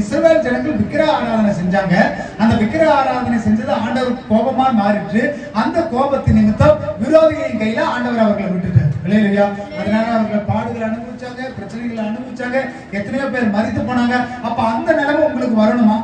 இஸ்ரவேல் ஜனங்கள் விக்கிரக ஆராதனை செஞ்சாங்க. அந்த விக்கிரக ஆராதனை செஞ்சது ஆண்டவர் கோபமா மாறிட்டு அந்த கோபத்தின் நிமித்தம் விரோதிகளின் கையில ஆண்டவர் அவர்களை விட்டுட்டார். இல்லையா அதனால அவர்கள் பாடுகள் அனுபவிச்சாங்க பிரச்சனைகளை அனுபவிச்சாங்க எத்தனையோ பேர் மறித்து போனாங்க. அப்ப அந்த நிலைமை உங்களுக்கு வரணுமா?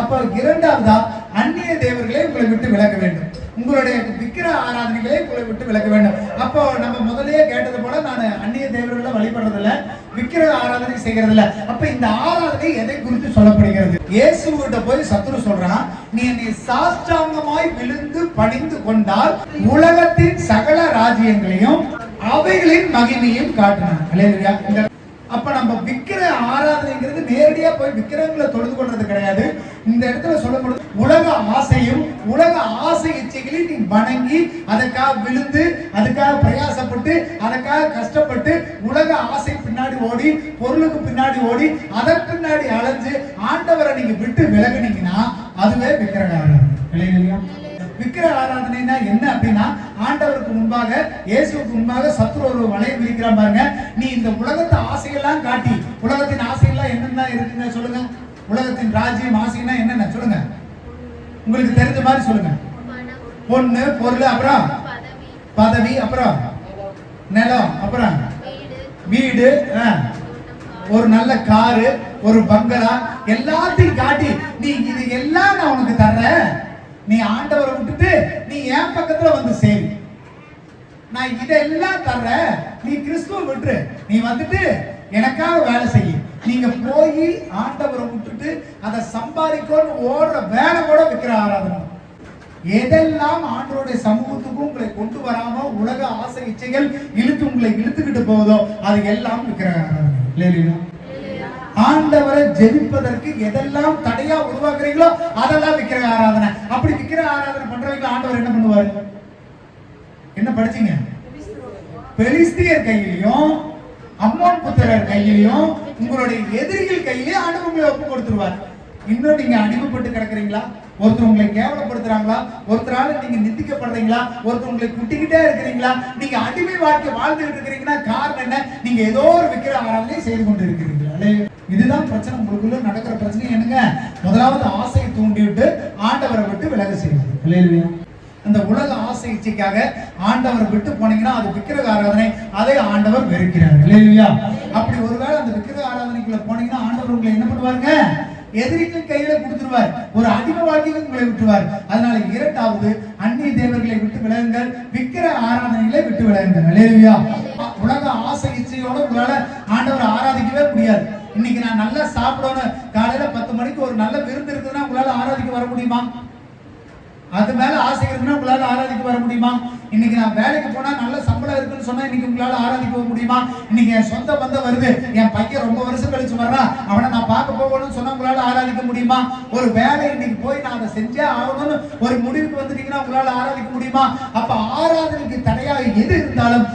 அப்ப இரண்டாவதா அந்நிய தேவர்களை உங்களை விட்டு விலக வேண்டும். உங்களுடைய விக்கிர ஆராதனைகளை உங்களை விட்டு விலக வேண்டும். அப்போ நம்ம முதலே கேட்டது போல நான் அந்நிய தேவர்களை வழிபடுறதில்ல விக்கிர ஆராதனை செய்யறதில்ல அப்ப இந்த ஆராதனை எதை குறித்து சொல்லப்படுகிறது? இயேசுகிட்ட போய் சத்துரு சொல்றான் நீ நீ சாஷ்டாங்கமாய் விழுந்து பணிந்து கொண்டால் உலகத்தின் சகல ராஜ்யங்களையும் அவைகளின் மகிமையும் காட்டினான் அப்ப நம்ம விக்கிர ஆராதனைங்கிறது நேரடியா போய் விக்கிரங்களை தொழுது கொள்றது கிடையாது. இந்த இடத்துல சொல்லப்படுது உலக ஆசையும் உலக ஆசை இச்சைகளையும் நீ வணங்கி அதுக்காக விழுந்து அதுக்காக பிரயாசப்பட்டு அதுக்காக கஷ்டப்பட்டு உலக ஆசை ஓடி பொருளுக்கு பின்னாடி ஓடி அதற்கு பின்னாடி அலைஞ்சு ஆண்டவரை நீங்க விட்டு விலகினீங்கன்னா அதுவே விக்கிரக ஆராதனை இல்லையா? விக்கிர ஆராதனைனா என்ன அப்படின்னா ஆண்டவருக்கு முன்பாக இயேசுவுக்கு முன்பாக சத்ரு ஒரு வலையை விரிக்கிறான் பாருங்க. நீ இந்த உலகத்து ஆசையெல்லாம் காட்டி உலகத்தின் ஆசையெல்லாம் என்னென்ன இருக்குங்க சொல்லுங்க? உலகத்தின் ராஜ்யம் ஆசைன்னா என்னென்ன சொல்லுங்க? உங்களுக்கு தெரிஞ்ச மாதிரி சொல்லுங்க. பொண்ணு பொருள் அப்புறம்? பதவி அப்புறம்? நிலம் அப்புறம்? வீடு, ஒரு நல்ல காரு ஒரு பங்களா எல்லாத்தையும் காட்டி நீ இது எல்லாம் நான் உனக்கு தர்றேன். நீ ஆண்டவரை விட்டுட்டு நீ என் பக்கத்துல வந்து சேரு. நான் இதெல்லாம் தர்றேன். நீ கிறிஸ்துவ விட்டுரு. நீ வந்துட்டு எனக்காக வேலை செய்ய. நீங்க போய் ஆண்டவரை விட்டுட்டு அதை சம்பாதிக்கணும்னு ஓடுற வேலை கூட விக்கிற ஆராதனை. எதெல்லாம் ஆண்டோட சமூகத்துக்கும் உங்களை கொண்டு வராம உலக இச்சைகள் இழுத்து உங்களை இழுத்துக்கிட்டு போகுதோ அது எல்லாம் இல்லையா ஆண்டவரை ஜெபிப்பதற்கு எதெல்லாம் தடையா உருவாக்குறீங்களோ அதெல்லாம் விக்கிரக ஆராதனை. அப்படி விக்கிரக ஆராதனை பண்றவங்க ஆண்டவர் என்ன பண்ணுவாரு? என்ன படிச்சீங்க? பெலிஸ்தியர் கையிலையும் அம்மோன் புத்திரர் கையிலையும் உங்களுடைய எதிரிகள் கையிலேயே ஆண்டவர் உங்களை ஒப்பு கொடுத்துருவார். இன்னும் நீங்க அடிமைப்பட்டு கிடக்குறீங்களா? ஒருத்தர் உங்களை கேவலப்படுத்துறாங்களா? ஒருத்தரால நீங்க நிந்திக்கப்படுறீங்களா? ஒருத்தர் உங்களை குட்டிக்கிட்டே இருக்கிறீங்களா? நீங்க அடிமை வாழ்க்கை வாழ்ந்துகிட்டு இருக்கிறீங்கன்னா காரணம் என்ன? நீங்க ஏதோ ஒரு விக்கிர ஆராதனை செய்து கொண்டு இருக்கிறீங்களா? இதுதான் பிரச்சனை. உங்களுக்குள்ள நடக்கிற பிரச்சனை என்னங்க? முதலாவது ஆசையை தூண்டிவிட்டு ஆண்டவரை விட்டு விலக செய்வது. இல்லையா அந்த உலக ஆசை இச்சைக்காக ஆண்டவர் விட்டு போனீங்கன்னா அது விக்கிரக ஆராதனை அதை ஆண்டவர் வெறுக்கிறார். இல்லையா அப்படி ஒருவேளை அந்த விக்கிரக ஆராதனைக்குள்ள போனீங்கன்னா ஆண்டவர் உங்களை என்ன பண்ணுவாருங்க? எதிரிகள் கையில கொடுத்துருவார். ஒரு அடிமை வாழ்க்கையில் உங்களை விட்டுருவார். அதனால இரண்டாவது அந்நிய தேவர்களை விட்டு விலகுங்கள். விக்கிர ஆராதனைகளை விட்டு விலகுங்கள். அலேவியா உலக ஆசை இச்சையோட உங்களால ஆண்டவரை ஆராதிக்கவே முடியாது. இன்னைக்கு நான் நல்லா சாப்பிடணும். காலையில பத்து மணிக்கு ஒரு நல்ல விருந்து இருக்குதுன்னா உங்களால ஆராதிக்க வர முடியுமா? அது மேல ஆசை இருக்குன்னா உங்களால ஆராதிக்க வர முடியுமா? இன்னைக்கு நான் வேலைக்கு போனா நல்ல சம்பளம் இருக்குன்னு சொன்னா இன்னைக்கு உங்களால ஆராதிக்க போக முடியுமா? இன்னைக்கு என் சொந்த பந்தம் வருது. என் பையன் ரொம்ப வருஷம் கழிச்சு வர்றான் அவனை நான் பார்க்க போகணும்னு சொன்னா உங்களால ஆராதிக்க முடியுமா? ஒரு வேலை இன்னைக்கு போய் நான் அதை செஞ்சே ஆகணும்னு ஒரு முடிவுக்கு வந்துட்டீங்கன்னா உங்களால ஆராதிக்க முடியுமா? அப்ப ஆராதனைக்கு தடையாக எது இருந்தாலும்